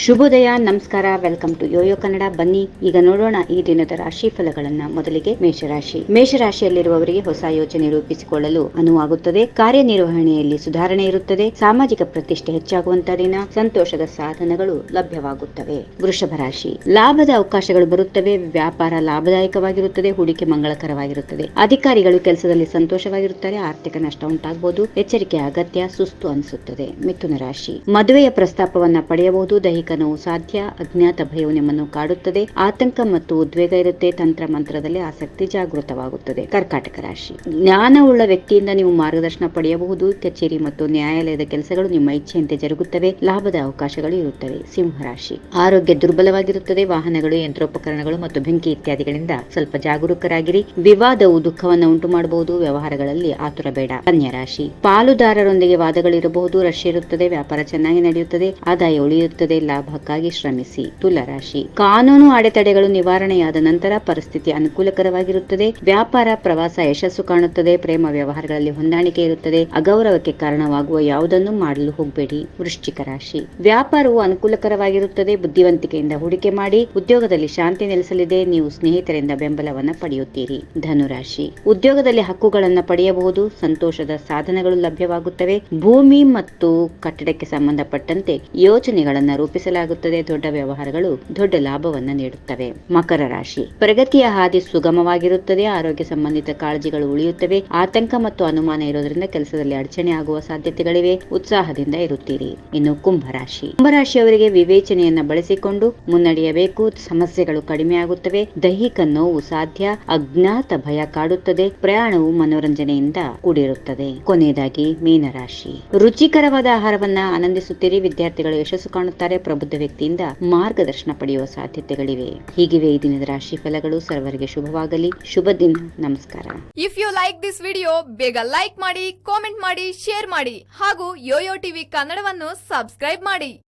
ಶುಭೋದಯ, ನಮಸ್ಕಾರ, welcome to Yoyo Kannada. ಬನ್ನಿ, ಈಗ ನೋಡೋಣ ಈ ದಿನದ ರಾಶಿ ಫಲಗಳನ್ನ ಮೊದಲಿಗೆ ಮೇಷರಾಶಿ. ಮೇಷರಾಶಿಯಲ್ಲಿರುವವರಿಗೆ ಹೊಸ ಯೋಜನೆ ರೂಪಿಸಿಕೊಳ್ಳಲು ಅನುವಾಗುತ್ತದೆ. ಕಾರ್ಯನಿರ್ವಹಣೆಯಲ್ಲಿ ಸುಧಾರಣೆ ಇರುತ್ತದೆ. ಸಾಮಾಜಿಕ ಪ್ರತಿಷ್ಠೆ ಹೆಚ್ಚಾಗುವಂತ ದಿನ, ಸಂತೋಷದ ಸಾಧನಗಳು ಲಭ್ಯವಾಗುತ್ತವೆ. ವೃಷಭ ರಾಶಿ. ಲಾಭದ ಅವಕಾಶಗಳು ಬರುತ್ತವೆ. ವ್ಯಾಪಾರ ಲಾಭದಾಯಕವಾಗಿರುತ್ತದೆ. ಹೂಡಿಕೆ ಮಂಗಳಕರವಾಗಿರುತ್ತದೆ. ಅಧಿಕಾರಿಗಳು ಕೆಲಸದಲ್ಲಿ ಸಂತೋಷವಾಗಿರುತ್ತಾರೆ. ಆರ್ಥಿಕ ನಷ್ಟ ಉಂಟಾಗಬಹುದು ಎಚ್ಚರಿಕೆ, ಅಗತ್ಯ, ಸುಸ್ತು ಅನಿಸುತ್ತದೆ. ಮಿಥುನ ರಾಶಿ. ಮದುವೆಯ ಪ್ರಸ್ತಾಪವನ್ನ ಪಡೆಯಬಹುದು. ದೈಹಿಕ ನೋವು ಸಾಧ್ಯ, ಅಜ್ಞಾತ ಭಯವು ನಿಮ್ಮನ್ನು ಕಾಡುತ್ತದೆ. ಆತಂಕ ಮತ್ತು ಉದ್ವೇಗ ಇರುತ್ತೆ. ತಂತ್ರ ಮಂತ್ರದಲ್ಲಿ ಆಸಕ್ತಿ ಜಾಗೃತವಾಗುತ್ತದೆ. ಕರ್ಕಾಟಕ ರಾಶಿ. ಜ್ಞಾನವುಳ್ಳ ವ್ಯಕ್ತಿಯಿಂದ ನೀವು ಮಾರ್ಗದರ್ಶನ ಪಡೆಯಬಹುದು. ಕಚೇರಿ ಮತ್ತು ನ್ಯಾಯಾಲಯದ ಕೆಲಸಗಳು ನಿಮ್ಮ ಇಚ್ಛೆಯಂತೆ ಜರುಗುತ್ತವೆ. ಲಾಭದ ಅವಕಾಶಗಳು ಇರುತ್ತವೆ. ಸಿಂಹ ರಾಶಿ. ಆರೋಗ್ಯ ದುರ್ಬಲವಾಗಿರುತ್ತದೆ. ವಾಹನಗಳು, ಯಂತ್ರೋಪಕರಣಗಳು ಮತ್ತು ಬೆಂಕಿ ಇತ್ಯಾದಿಗಳಿಂದ ಸ್ವಲ್ಪ ಜಾಗರೂಕರಾಗಿರಿ. ವಿವಾದವು ದುಃಖವನ್ನು ಉಂಟು ಮಾಡಬಹುದು. ವ್ಯವಹಾರಗಳಲ್ಲಿ ಆತುರ ಬೇಡ. ರಾಶಿ. ಪಾಲುದಾರರೊಂದಿಗೆ ವಾದಗಳಿರಬಹುದು. ರಶ್ ಇರುತ್ತದೆ. ವ್ಯಾಪಾರ ಚೆನ್ನಾಗಿ ನಡೆಯುತ್ತದೆ. ಆದಾಯ ಉಳಿಯುತ್ತದೆ. ಲಾಭಕ್ಕಾಗಿ ಶ್ರಮಿಸಿ. ತುಲರಾಶಿ. ಕಾನೂನು ಅಡೆತಡೆಗಳು ನಿವಾರಣೆಯಾದ ನಂತರ ಪರಿಸ್ಥಿತಿ ಅನುಕೂಲಕರವಾಗಿರುತ್ತದೆ. ವ್ಯಾಪಾರ, ಪ್ರವಾಸ ಯಶಸ್ಸು ಕಾಣುತ್ತದೆ. ಪ್ರೇಮ ವ್ಯವಹಾರಗಳಲ್ಲಿ ಹೊಂದಾಣಿಕೆ ಇರುತ್ತದೆ. ಅಗೌರವಕ್ಕೆ ಕಾರಣವಾಗುವ ಯಾವುದನ್ನು ಮಾಡಲು ಹೋಗಬೇಡಿ. ವೃಶ್ಚಿಕ ರಾಶಿ. ವ್ಯಾಪಾರವು ಅನುಕೂಲಕರವಾಗಿರುತ್ತದೆ. ಬುದ್ಧಿವಂತಿಕೆಯಿಂದ ಹೂಡಿಕೆ ಮಾಡಿ. ಉದ್ಯೋಗದಲ್ಲಿ ಶಾಂತಿ ನೆಲೆಸಲಿದೆ. ನೀವು ಸ್ನೇಹಿತರಿಂದ ಬೆಂಬಲವನ್ನು ಪಡೆಯುತ್ತೀರಿ. ಧನುರಾಶಿ. ಉದ್ಯೋಗದಲ್ಲಿ ಹಕ್ಕುಗಳನ್ನು ಪಡೆಯಬಹುದು. ಸಂತೋಷದ ಸಾಧನಗಳು ಲಭ್ಯವಾಗುತ್ತವೆ. ಭೂಮಿ ಮತ್ತು ಕಟ್ಟಡಕ್ಕೆ ಸಂಬಂಧಪಟ್ಟಂತೆ ಯೋಜನೆಗಳನ್ನ ರೂಪಿಸಲಾಗುತ್ತದೆ ದೊಡ್ಡ ವ್ಯವಹಾರಗಳು ದೊಡ್ಡ ಲಾಭವನ್ನ ನೀಡುತ್ತವೆ. ಮಕರ ರಾಶಿ. ಪ್ರಗತಿಯ ಹಾದಿ ಸುಗಮವಾಗಿರುತ್ತದೆ, ಆರೋಗ್ಯ ಸಂಬಂಧಿತ ಕಾಳಜಿಗಳು ಉಳಿಯುತ್ತವೆ, ಆತಂಕ ಮತ್ತು ಅನುಮಾನ ಇರೋದ್ರಿಂದ ಕೆಲಸದಲ್ಲಿ ಅಡಚಣೆ ಆಗುವ ಸಾಧ್ಯತೆಗಳಿವೆ. ಉತ್ಸಾಹದಿಂದ ಇರುತ್ತೀರಿ. ಇನ್ನು ಕುಂಭರಾಶಿ ಕುಂಭರಾಶಿಯವರಿಗೆ ವಿವೇಚನೆಯನ್ನ ಬಳಸಿಕೊಂಡು ಮುನ್ನಡೆಯಬೇಕು. ಸಮಸ್ಯೆಗಳು ಕಡಿಮೆಯಾಗುತ್ತವೆ ದೈಹಿಕ ನೋವು ಸಾಧ್ಯ, ಅಜ್ಞಾತ ಭಯ ಕಾಡುತ್ತದೆ. ಪ್ರಯಾಣವು ಮನೋರಂಜನೆಯಿಂದ ಕೂಡಿರುತ್ತದೆ. ಕೊನೆಯದಾಗಿ ಮೀನರಾಶಿ. ರುಚಿಕರವಾದ ಆಹಾರವನ್ನ ಆನಂದಿಸುತ್ತೀರಿ. ವಿದ್ಯಾರ್ಥಿಗಳು ಯಶಸ್ಸು ಕಾಣುತ್ತಾರೆ. ಪ್ರಬುದ್ಧ ವ್ಯಕ್ತಿಯಿಂದ ಮಾರ್ಗದರ್ಶನ ಪಡೆಯುವ ಸಾಧ್ಯತೆಗಳಿವೆ. ಹೀಗಿವೆ ಈ ದಿನದ ರಾಶಿ ಫಲಗಳು ಸರ್ವರಿಗೆ ಶುಭವಾಗಲಿ. ಶುಭ ದಿನ. ನಮಸ್ಕಾರ. If you like this video ಬೇಗ ಲೈಕ್ ಮಾಡಿ ಕಾಮೆಂಟ್ ಮಾಡಿ ಶೇರ್ ಮಾಡಿ ಹಾಗೂ ಯೋಯೋ ಟಿವಿ ಕನ್ನಡವನ್ನು ಸಬ್ಸ್ಕ್ರೈಬ್ ಮಾಡಿ.